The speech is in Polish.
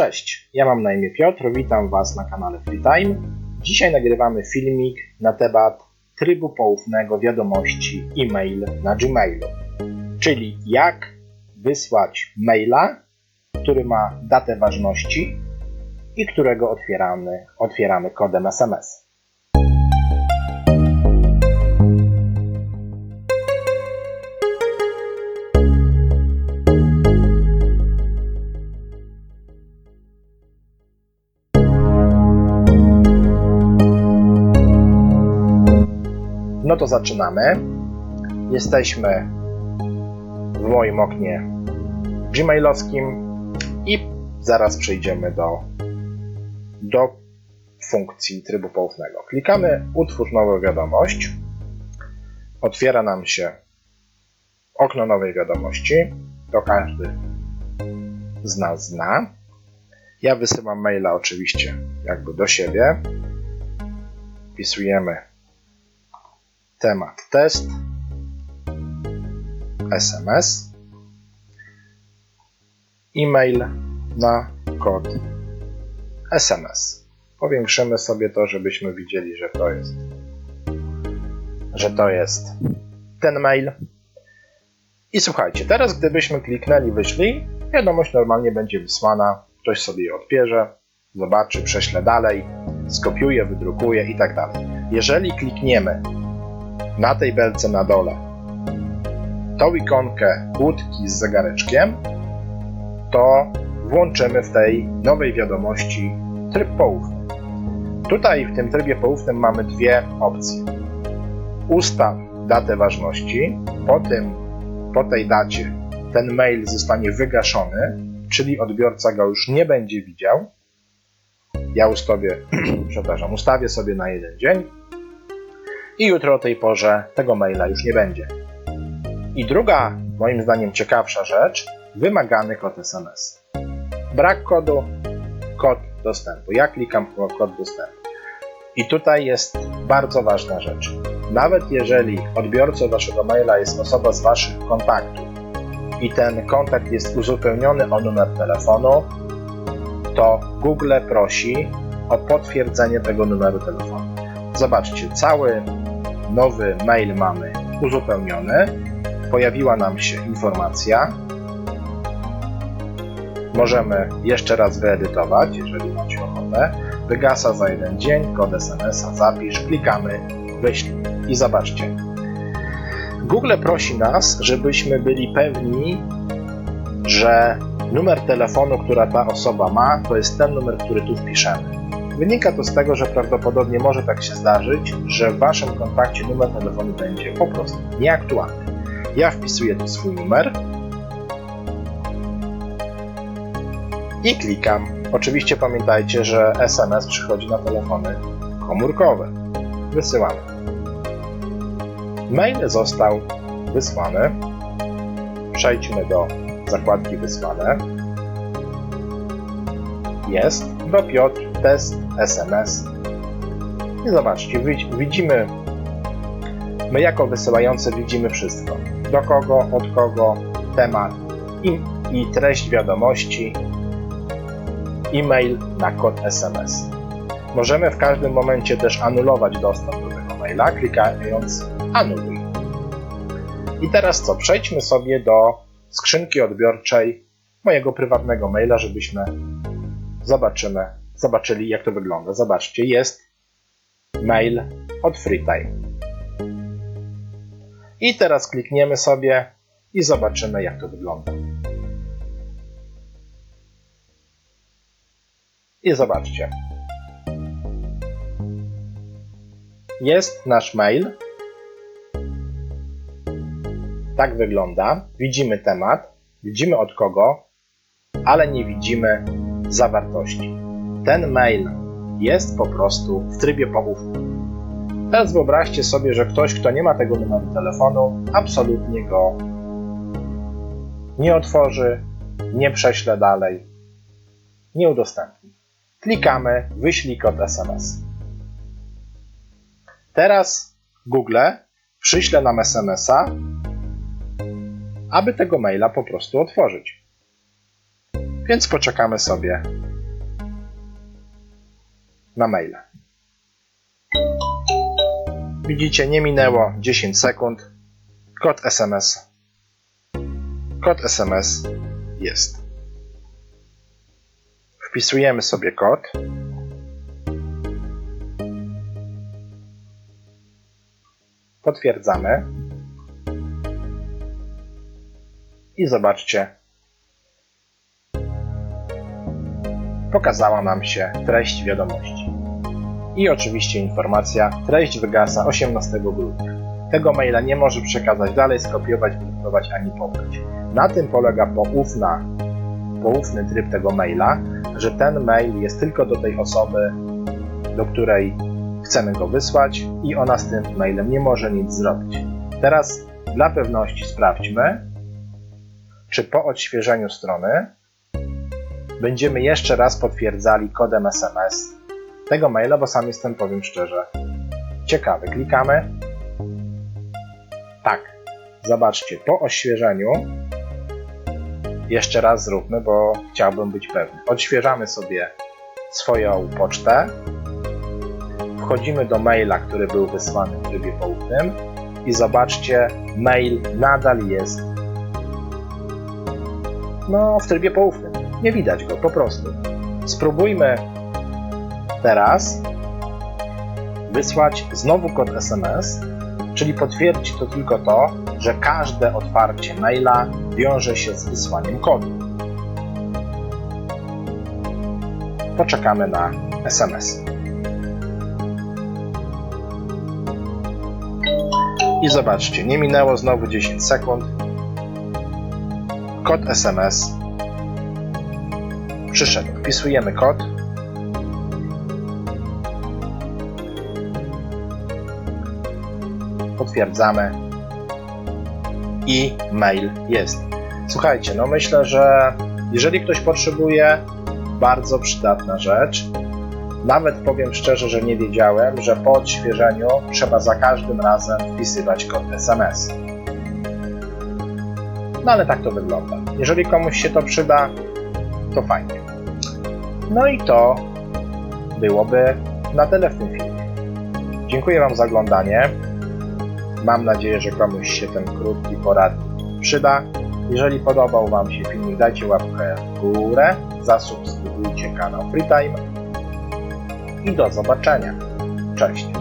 Cześć, ja mam na imię Piotr, witam Was na kanale FreeTime. Dzisiaj nagrywamy filmik na temat trybu poufnego wiadomości e-mail na Gmailu, czyli jak wysłać maila, który ma datę ważności i którego otwieramy, otwieramy kodem SMS. No to zaczynamy. Jesteśmy w moim oknie gmailowskim i zaraz przejdziemy do, do funkcji trybu poufnego. Klikamy Utwórz nową wiadomość. Otwiera nam się okno nowej wiadomości. To każdy z nas zna. Ja wysyłam maila oczywiście jakby do siebie. Wpisujemy temat test, SMS, e-mail na kod SMS. Powiększymy sobie to, żebyśmy widzieli, że to jest że to jest ten mail. I słuchajcie, teraz gdybyśmy kliknęli wyślij, wiadomość normalnie będzie wysłana, ktoś sobie je odbierze, zobaczy, prześle dalej, skopiuje, wydrukuje i tak dalej. Jeżeli klikniemy na tej belce na dole tą ikonkę łódki z zegareczkiem, to włączymy w tej nowej wiadomości tryb poufny. Tutaj w tym trybie poufnym mamy dwie opcje. Ustaw datę ważności, po, tym, po tej dacie ten mail zostanie wygaszony, czyli odbiorca go już nie będzie widział. Ja ustawię, przepraszam, ustawię sobie na jeden dzień, i jutro o tej porze tego maila już nie będzie. I druga, moim zdaniem ciekawsza rzecz, wymagany kod SMS. Brak kodu, kod dostępu. Ja klikam kod dostępu. I tutaj jest bardzo ważna rzecz. Nawet jeżeli odbiorcą waszego maila jest osoba z waszych kontaktów i ten kontakt jest uzupełniony o numer telefonu, to Google prosi o potwierdzenie tego numeru telefonu. Zobaczcie, cały nowy mail mamy uzupełniony. Pojawiła nam się informacja. Możemy jeszcze raz wyedytować, jeżeli macie ochotę. Wygasa za jeden dzień, kod SMS-a zapisz, klikamy wyślij. I zobaczcie. Google prosi nas, żebyśmy byli pewni, że numer telefonu, która ta osoba ma, to jest ten numer, który tu wpiszemy. Wynika to z tego, że prawdopodobnie może tak się zdarzyć, że w Waszym kontakcie numer telefonu będzie po prostu nieaktualny. Ja wpisuję tu swój numer i klikam. Oczywiście pamiętajcie, że SMS przychodzi na telefony komórkowe. Wysyłamy. Mail został wysłany. Przejdźmy do zakładki wysłane. Jest do Piotr test SMS. I zobaczcie, widzimy, my jako wysyłający widzimy wszystko. Do kogo, od kogo, temat i, i treść wiadomości, e-mail na kod SMS. Możemy w każdym momencie też anulować dostęp do tego maila, klikając anuluj. I teraz co? Przejdźmy sobie do skrzynki odbiorczej mojego prywatnego maila, żebyśmy zobaczymy, zobaczyli, jak to wygląda. Zobaczcie, jest mail od FreeTime. I teraz klikniemy sobie i zobaczymy, jak to wygląda. I zobaczcie. Jest nasz mail. Tak wygląda. Widzimy temat, widzimy od kogo, ale nie widzimy zawartości. Ten mail jest po prostu w trybie poufnym. Teraz wyobraźcie sobie, że ktoś, kto nie ma tego numeru telefonu, absolutnie go nie otworzy, nie prześle dalej, nie udostępni. Klikamy wyślij kod SMS. Teraz Google przyśle nam SMS-a, aby tego maila po prostu otworzyć. Więc poczekamy sobie na maila. Widzicie, nie minęło 10 sekund. Kod SMS. Kod SMS jest. Wpisujemy sobie kod. Potwierdzamy. I zobaczcie. Pokazała nam się treść wiadomości. I oczywiście informacja, treść wygasa 18 grudnia. Tego maila nie może przekazać dalej, skopiować, wydrukować ani pobrać. Na tym polega poufna, poufny tryb tego maila, że ten mail jest tylko do tej osoby, do której chcemy go wysłać i ona z tym mailem nie może nic zrobić. Teraz dla pewności sprawdźmy, czy po odświeżeniu strony będziemy jeszcze raz potwierdzali kodem SMS tego maila, bo sam jestem, powiem szczerze, ciekawy. Klikamy. Tak. Zobaczcie, po odświeżeniu jeszcze raz zróbmy, bo chciałbym być pewny. Odświeżamy sobie swoją pocztę. Wchodzimy do maila, który był wysłany w trybie poufnym i zobaczcie, mail nadal jest no, w trybie poufnym. Nie widać go, po prostu. Spróbujmy teraz wysłać znowu kod SMS, czyli potwierdzi to tylko to, że każde otwarcie maila wiąże się z wysłaniem kodu. Poczekamy na SMS. I zobaczcie, nie minęło znowu 10 sekund. Kod SMS przyszedł. Wpisujemy kod. Potwierdzamy. I mail jest. Słuchajcie, no myślę, że jeżeli ktoś potrzebuje, bardzo przydatna rzecz. Nawet powiem szczerze, że nie wiedziałem, że po odświeżeniu trzeba za każdym razem wpisywać kod SMS. No ale tak to wygląda. Jeżeli komuś się to przyda, to fajnie. No i to byłoby na tyle w tym filmie. Dziękuję Wam za oglądanie. Mam nadzieję, że komuś się ten krótki poradnik przyda. Jeżeli podobał Wam się filmik, dajcie łapkę w górę, zasubskrybujcie kanał FreeTime i do zobaczenia. Cześć!